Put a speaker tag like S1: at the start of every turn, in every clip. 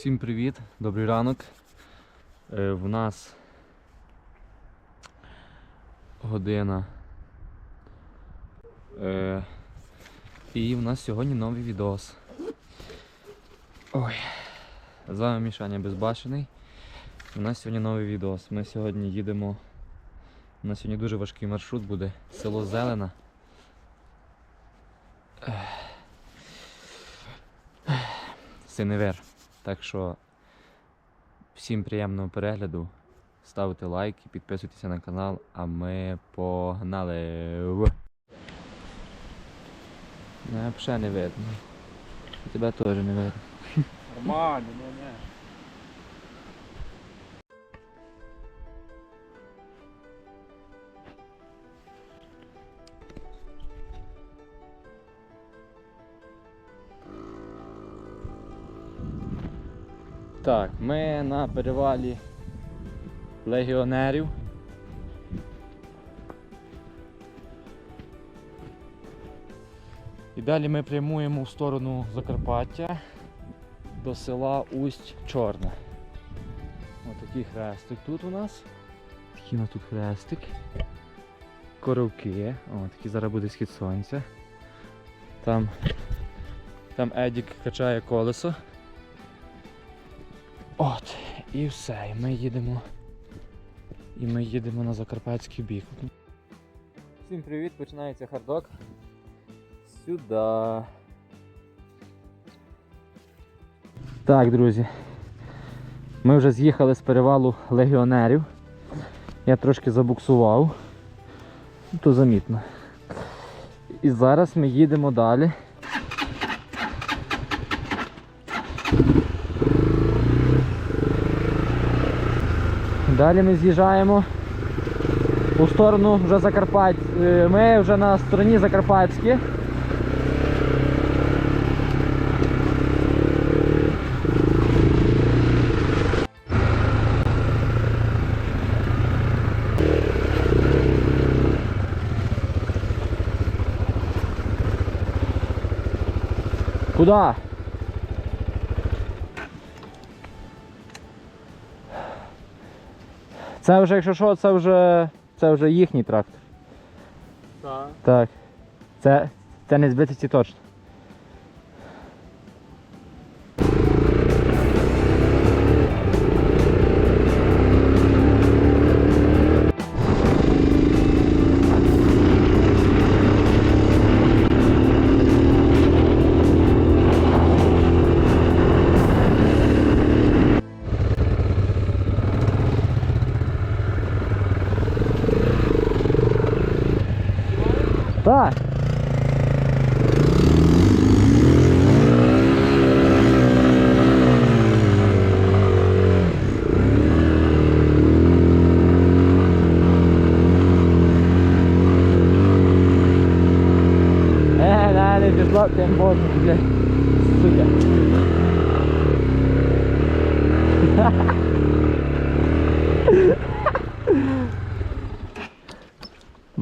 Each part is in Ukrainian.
S1: Всім привіт, добрий ранок. Е, в нас година. Е, і в нас сьогодні новий відос. Ой. З вами Мішаня Безбашений. У нас сьогодні новий відос. Ми сьогодні їдемо. У нас сьогодні дуже важкий маршрут буде. Село Зелена. Синевер. Так що всім приємного перегляду. Ставте лайк і підписуйтеся на канал, а ми погнали. Не, взагалі не видно. Тебе теж не видно.
S2: Нормально, ну не.
S1: Так, ми на перевалі легіонерів. І далі ми прямуємо в сторону Закарпаття до села Усть Чорне. Ось такий хрестик тут у нас. Такий у нас тут хрестик. Коровки. О, такий зараз буде схід сонця. Там, там Едік качає колесо. От, і все. І ми їдемо. І ми їдемо на Закарпатський бік. Всім привіт, починається хардок. Сюди. Так, друзі. Ми вже з'їхали з перевалу легіонерів. Я трошки забуксував. Ну, То замітно. І зараз ми їдемо далі. Далі ми з'їжджаємо у сторону вже Закарпать. е, Ми вже на стороні Закарпатській. Куда? Це вже, якщо що, це вже, це вже їхній трактор.
S2: Так.
S1: Так. Це, це не збитості точно. Тим боком, блядь. Сука.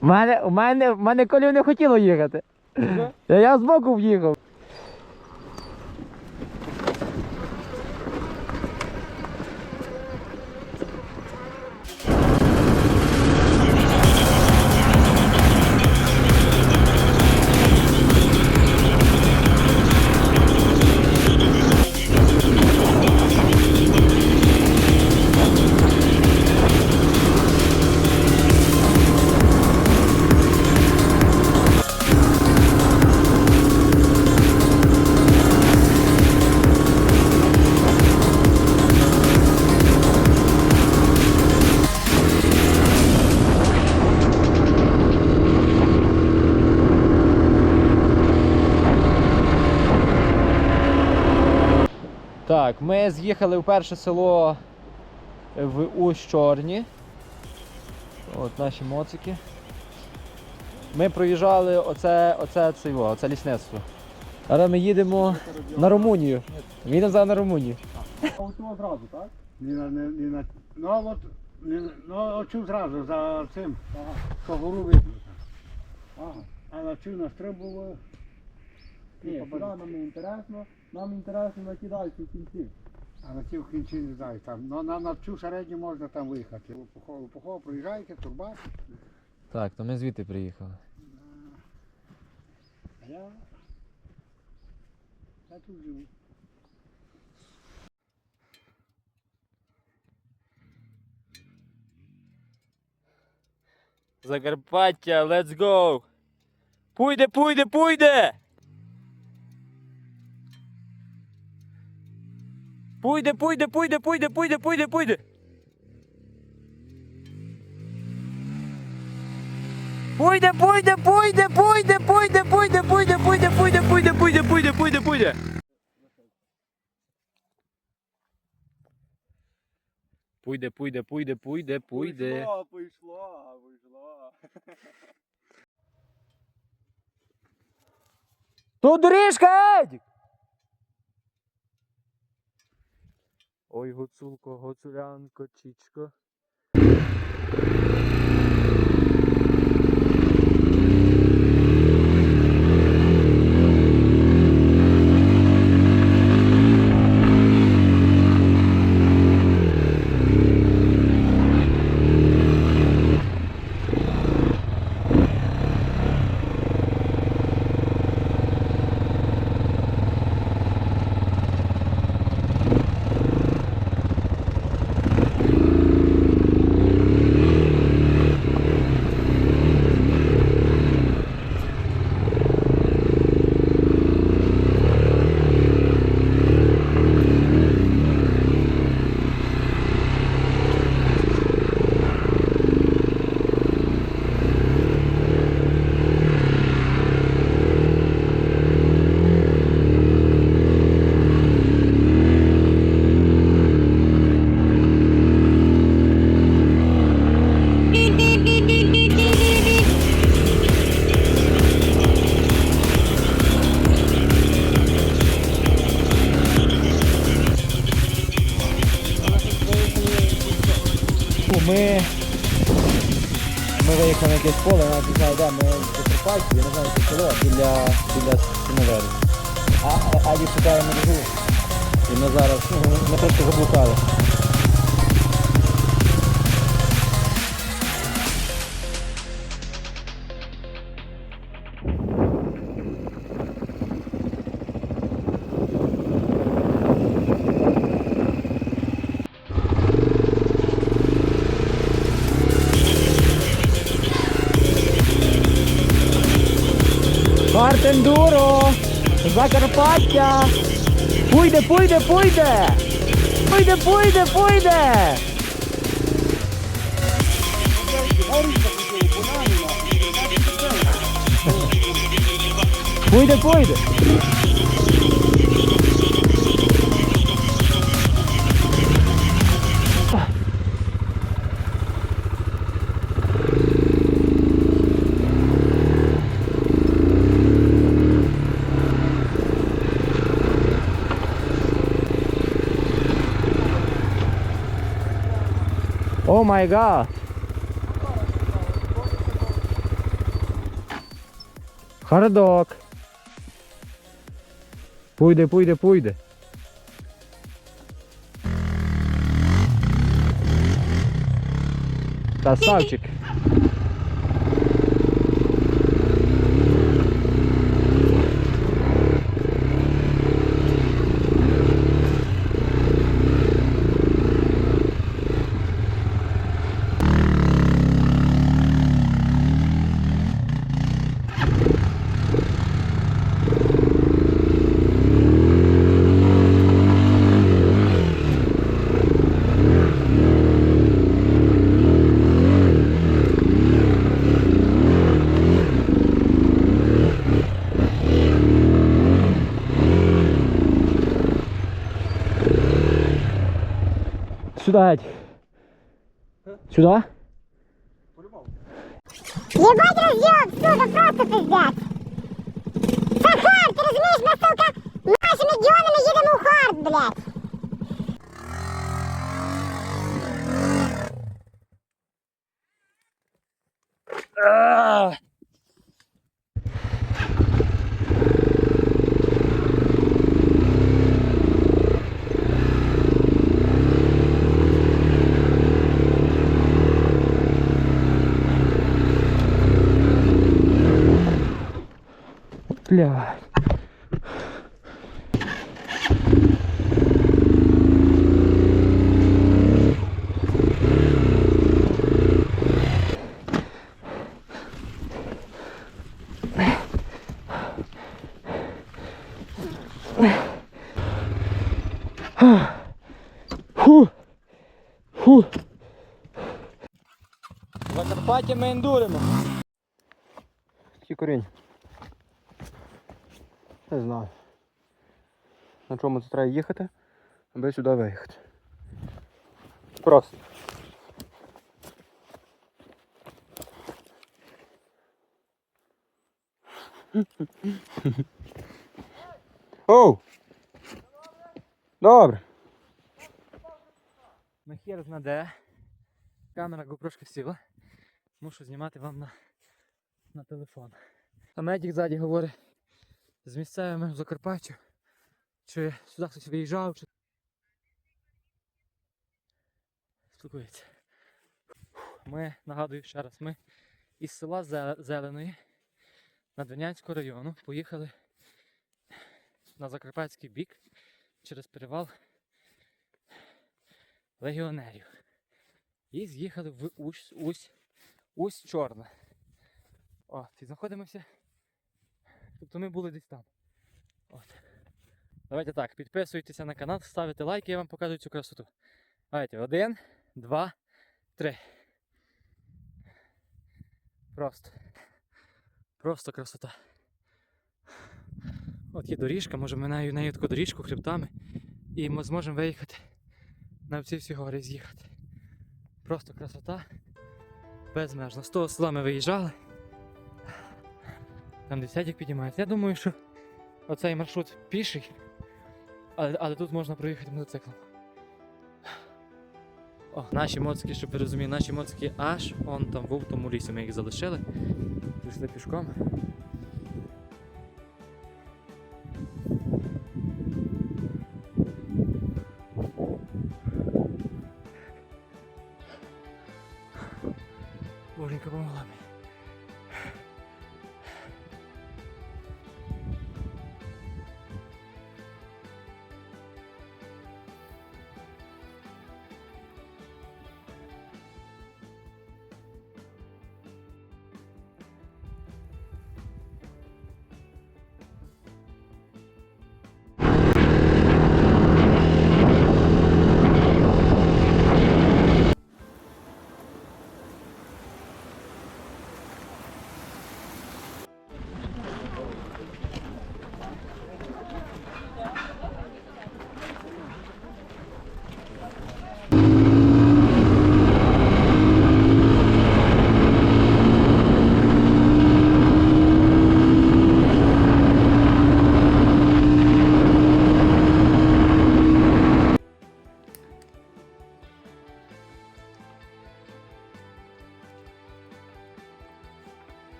S1: У мене, у мене, у мене колів не хотіло їхати. Я, я збоку в'їхав. Ми з'їхали в перше село в Усть-Чорні. От наші моцики. Ми проїжджали оце, оце, це, його, оце лісництво. Зараз ми їдемо на Румунію. Ми їдемо зараз на Румунію.
S2: А от цього зразу, так? Не на, не, не. Ну, от, не, ну, от зразу за цим, ага. що гору видно. Ага. А на чим нас треба було?
S3: Ні, нам не інтересно, нам інтересно на ті далі в кінці.
S2: А на ті в кінці не знаю. Там, ну, на, на цю середню можна там виїхати. Лопухово, Лопухово проїжджаєте, турбат.
S1: Так, то ми звідти приїхали.
S2: А я, я тут живу.
S1: Закарпаття, let's go! Пуйде, пуйде, пуйде! Пуйде, пуйде, пуйде, пуйде, пуйде, пуйде, пуйде! Пуйде, пуйде, пуйде, пуйде, пуйде, пуйде, пуйде, пуйде, пуйде, пуйде, пуйде, пуйде, пуйде, пуйде. Пуйде, пуйде, пуйде, пуйде, пуйде.
S3: Пішло, пішло, пішло.
S1: Тут доріжка, Едік! Ой, гуцулко, гуцулянко, чічко. Ми, ми виїхали на якесь поле, я не де ми в Закарпатті, я не знаю, яке село, біля, біля Синевери. А, а, Аді шукає мережу. І ми зараз, ну, ми трошки заблукали. enduro. Vaca no pacca. Puide, puide, puide. Puide, puide, puide. Puide, puide. Май god. Хардок! Пуйде, пуйде, пуйде. Красавчик. Сюда, Едь. Сюда?
S4: Ебать разъем, сука, просто пиздец. Сахар, ты розумієш, ми, сука, нашими діонами їдемо у хард, блядь.
S1: блядь. Фу. Фу. В Закарпатті ми ендуримо. Всі корінь. Не знаю. На чому це треба їхати, аби сюди виїхати. Просто. Оу! Добре. На хер знаде. Камера GoPro сіла. Мушу знімати вам на, на телефон. А медик ззаді говорить з місцевими в Закарпаттю. Чи сюди хтось виїжджав, чи. Спілкується. Ми, нагадую ще раз, ми із села Зе- Зеленої Надвірнянського району поїхали на Закарпатський бік через перевал легіонерів. І з'їхали в Усь, Усь, Усь Чорне. От, і знаходимося. Тобто ми були десь там. От. Давайте так, підписуйтеся на канал, ставите лайки, я вам покажу цю красоту. Давайте, один, два, три. Просто. Просто красота. От є доріжка, може ми нею, нею таку доріжку хребтами. І ми зможемо виїхати на ці всі гори з'їхати. Просто красота. Безмежно. З того села ми виїжджали. Там десятик піднімається. Я думаю, що оцей маршрут піший, але, але тут можна проїхати мотоциклом. О, наші моцики, щоб ви розуміли, наші моцики аж он там був в тому лісі. Ми їх залишили. Пішли пішком.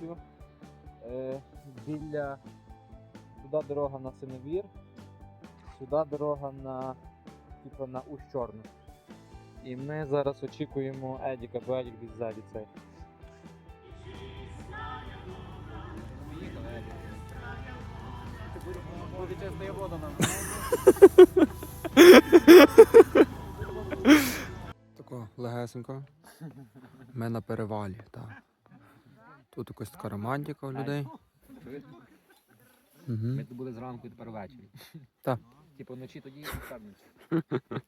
S1: Закарпаттю. Е, біля сюди дорога на Синевір, сюди дорога на типу, на Усть-Чорну. І ми зараз очікуємо Едіка, бо Едік десь ззаді цей.
S3: Буде чесна вода нам.
S5: Тако легесенько. Ми на перевалі, так. Тут якась така романтика у людей. Угу.
S6: Ми тут були зранку і тепер ввечері.
S5: Так.
S6: Типу вночі тоді і в п'ятницю.